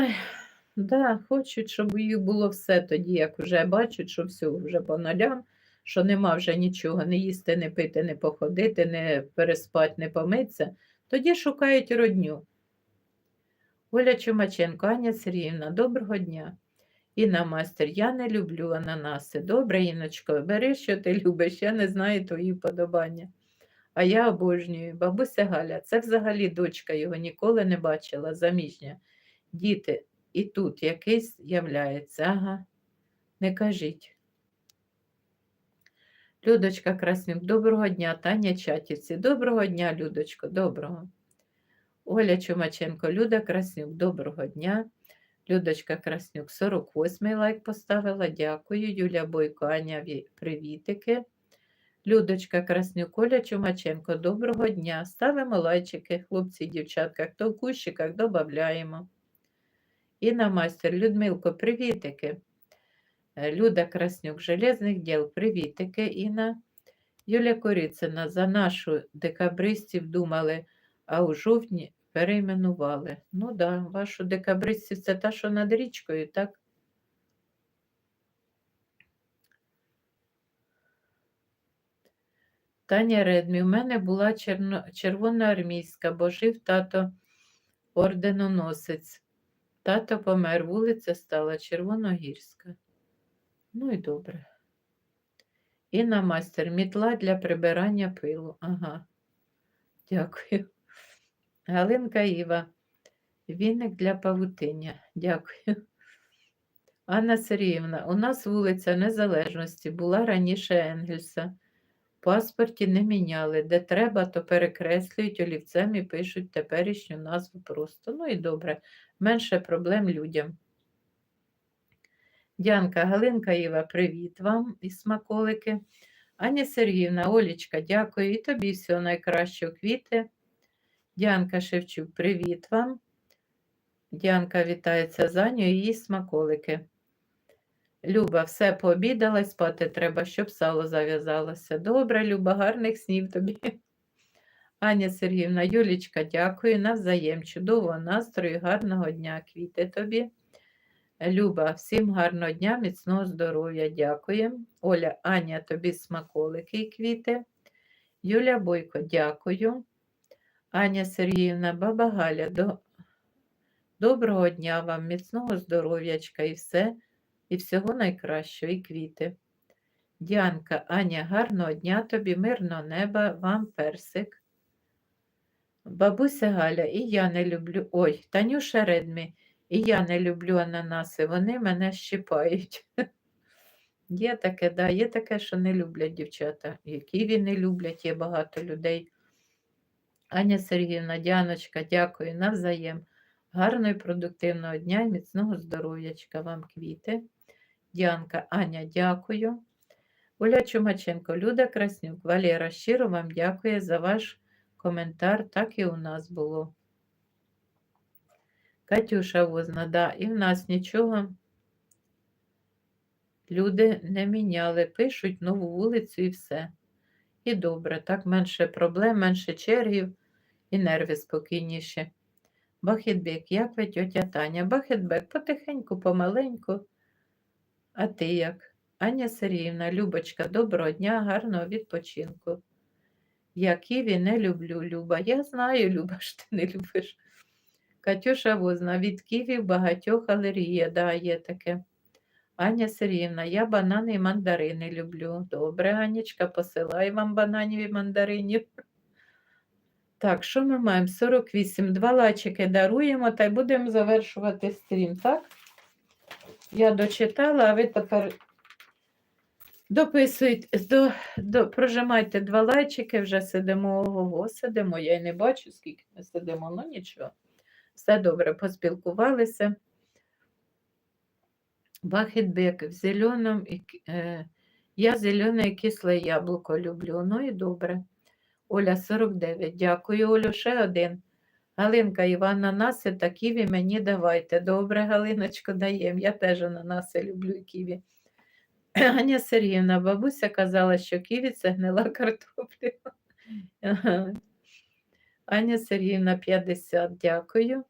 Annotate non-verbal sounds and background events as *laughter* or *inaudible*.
Ой, да, хочуть, щоб їх було все тоді, як вже бачать, що все вже по нолям, що нема вже нічого, не їсти, не пити, не походити, не переспати, не помитися, тоді шукають родню. Оля Чумаченко, Аня Сергіївна, доброго дня. Інна мастер, я не люблю ананаси. Добре, Іночко, бери, що ти любиш, я не знаю твої вподобання. А я обожнюю. Бабуся Галя, це взагалі дочка його ніколи не бачила, заміжня. Діти, і тут якийсь являється. Ага, не кажіть. Людочка Краснюк, доброго дня, Таня Чатівці. Доброго дня, Людочко, доброго. Оля Чумаченко, Люда Краснюк, доброго дня. Людочка Краснюк, 48 лайк поставила. Дякую. Юля Бойко, Аня, привітики. Людочка Краснюк, Оля Чумаченко, доброго дня. Ставимо лайчики, хлопці і дівчатка. Хто в кущиках, додаємо. Інна майстер, Людмилко, привітики. Е, Люда Краснюк, Железних діл, привітики, Інна. Юля Коріцина, за нашу декабристів думали, а у жовтні перейменували. Ну да, вашу декабристів це та, що над річкою, так? Таня Редмі, у мене була червоноармійська, бо жив тато орденоносець. Тато помер, вулиця стала Червоногірська. Ну і добре. Інна майстер, мітла для прибирання пилу. Ага. Дякую. Галинка Іва, віник для павутиння. Дякую. Анна Сергіївна, у нас вулиця Незалежності була раніше Енгельса. Паспорті не міняли. Де треба, то перекреслюють олівцем і пишуть теперішню назву просто. Ну і добре, менше проблем людям. Дянка, Галинка Іва, привіт вам і смаколики. Аня Сергіївна, Олічка, дякую і тобі всього найкращого квіти. Діанка Шевчук, привіт вам. Діанка вітається з Аню і смаколики. Люба, все пообідала, спати треба, щоб сало зав'язалося. Добре, Люба, гарних снів тобі. Аня Сергіївна, Юлічка, дякую. Навзаєм. Чудового настрою, гарного дня, квіти тобі. Люба, всім гарного дня, міцного здоров'я, дякую. Оля, Аня, тобі смаколики і квіти. Юля Бойко, дякую. Аня Сергіївна, баба Галя, до... доброго дня вам, міцного здоров'ячка і все, і всього найкращого, і квіти. Діанка, Аня, гарного дня тобі, мирного неба, вам персик. Бабуся Галя, і я не люблю. Ой, Танюша Редмі, і я не люблю ананаси, вони мене щипають. *laughs* Є таке, да, є таке, що не люблять дівчата. І ківі не люблять, є багато людей. Аня Сергіївна, Діаночка, дякую навзаєм. Гарного і продуктивного дня і міцного здоров'ячка вам квіти. Діанка, Аня, дякую. Оля Чумаченко, Люда Краснюк, Валера, щиро вам дякую за ваш коментар. Так і у нас було. Катюша Возна, да, і в нас нічого. Люди не міняли, пишуть нову вулицю і все. І добре, так менше проблем, менше чергів і нерви спокійніші. Бахетбек, як ви, тьотя Таня? Бахетбек, потихеньку, помаленьку. А ти як? Аня Сергіївна, Любочка, доброго дня, гарного відпочинку. Я Ківі не люблю, Люба. Я знаю, *laughs* Люба, що ти не любиш. Катюша Возна, від Ківі в багатьох алергія, да, є таке. Аня Сергіївна, я банани і мандарини люблю. Добре, Анічка, посилаю вам бананів і мандаринів. Так, що ми маємо? 48. Два лачики даруємо та й будемо завершувати стрім, так? Я дочитала, а ви тепер дописуйте, до, до, прожимайте два лайчики, вже сидимо, ого, сидимо. Я й не бачу, скільки ми сидимо, ну нічого. Все добре, поспілкувалися. Бахетбек в зеленому, е, я зелене і кисле яблуко люблю. Ну і добре. Оля 49. Дякую, Олю. Ще один. Галинка Івана, ананаси та ківі мені давайте. Добре, Галиночко, даєм. Я теж ананаси люблю і ківі. *laughs* Аня Сергіївна, бабуся казала, що ківі це гнила картопля. Аня Сергіївна, 50. Дякую.